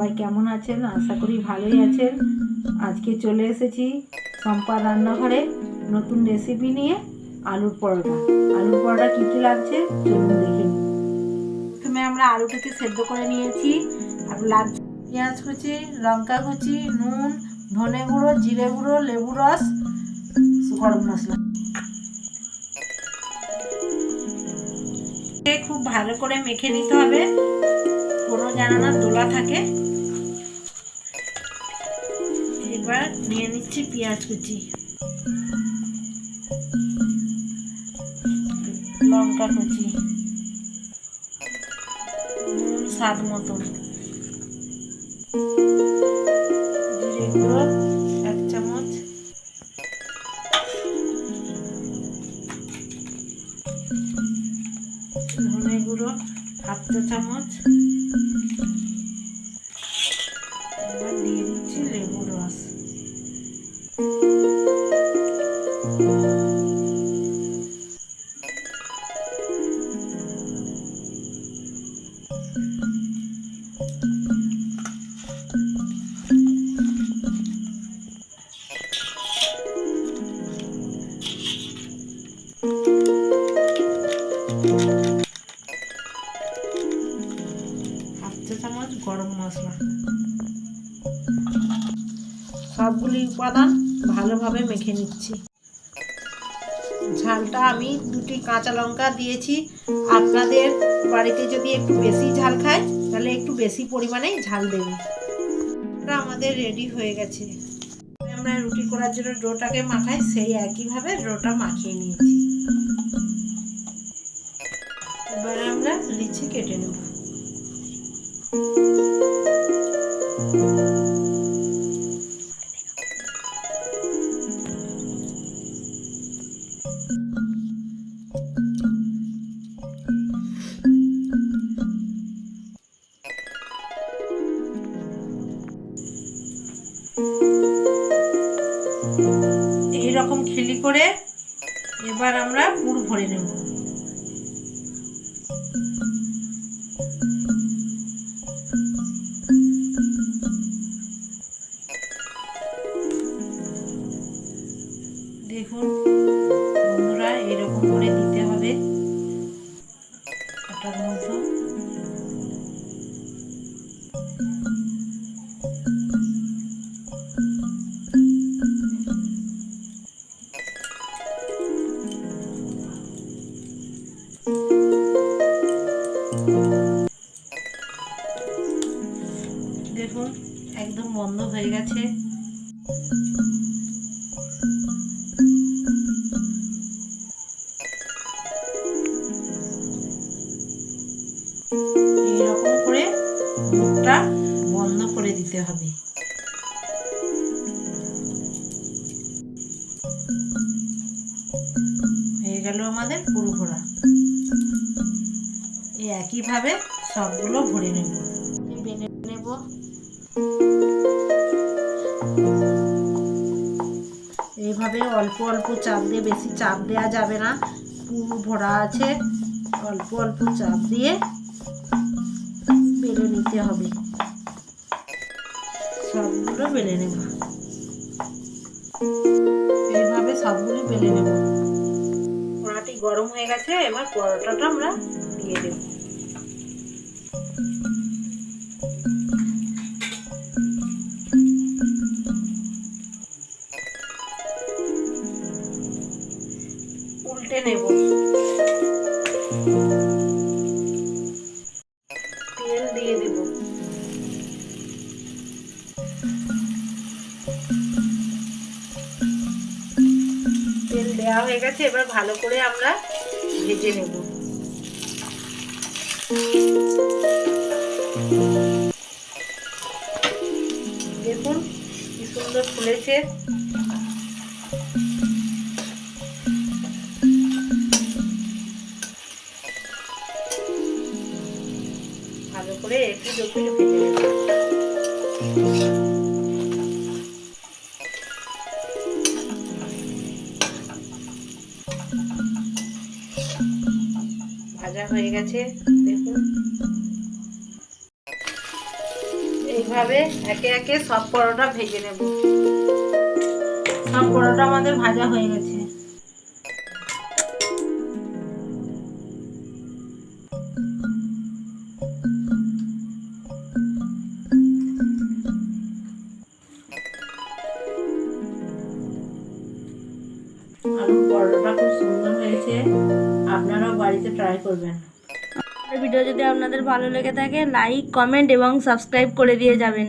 সবাই কেমন আছেন? আশা করি ভালোই আছেন। আজকে চলে এসেছি সম্পা রান্নাঘরে নতুন রেসিপি নিয়ে আলুর পরোটা। আলুর পরোটা কী কী লাগছে? চলুন দেখে। প্রথমে আমরা আলুটাকে সেদ্ধ করে নিয়েছি। আর লাগছে পেঁয়াজ কুচি, লঙ্কা কুচি, নুন, ধনে গুঁড়ো, জিরে গুঁড়ো, লেবু রস, গরম মশলা। খুব ভালো করে মেখে নিতে হবে। কোনো যেন না দোলা থাকে। নিয়ে নিচ্ছি, পেঁয়াজ কুচি। লঙ্কা কুচি। নুন, স্বাদ গুঁড়ো এক চামচ। ধনে গুঁড়ো, হাফ চামচ। চা চামচ, গরম মশলা। সবগুলি উপাদান ভালোভাবে মেখে নিচ্ছি। ঝালটা আমি দুটি কাঁচা লঙ্কা দিয়েছি। আপনাদের বাড়িতে যদি একটু বেশি ঝাল খায়, তাহলে একটু বেশি পরিমাণেই ঝাল দেবেন। এটা আমাদের রেডি হয়ে গেছে। আমরা রুটি করার জন্য ডোটাকে মাখাই, সেই একইভাবে ডোটা মাখিয়ে নিয়েছি। এবারে আমরা লিচি কেটে নেব। এই রকম খিলি করে এবার আমরা পুর ভরে নেব। দেখুন বন্ধুরা এরকম করে দিতে হবে। আটার মধ্যে। দেখুন একদম বন্ধ হয়ে গেছে। মুখটা বন্ধ করে দিতে হবে। হয়ে গেল আমাদের পুরো ভরা একইভাবে সবগুলো ভরে নেব। বেলে নেব। এইভাবে অল্প অল্প চাপ দিয়ে বেশি চাপ দেওয়া যাবে না। পুরো ভরা আছে। অল্প অল্প চাপ দিয়ে বেলে নিতে হবে। সবগুলো বেলে নেব। এইভাবে সবগুলো বেলে নেব। কড়াটি গরম হয়ে গেছে, এবার পরোটাটা আমরা দিয়ে দেব। উল্টে নেব। দেওয়া হয়ে গেছে, এবার ভালো করে আমরা ভেজে নেব। দেখুন কি সুন্দর ফুলেছে। ভালো করে একটু একটু ভেজে নেব। ভাজা হয়ে গেছে, দেখুন। এইভাবে একে একে সব পরোটা ভেজে নেব। সব পরোটা আমাদের ভাজা হয়ে গেছে। আলুর পরোটা খুব সুন্দর হয়েছে। আপনারাও বাড়িতে ট্রাই করবেন। ভিডিও যদি আপনাদের ভালো লেগে থাকে লাইক কমেন্ট এবং সাবস্ক্রাইব করে দিয়ে যাবেন।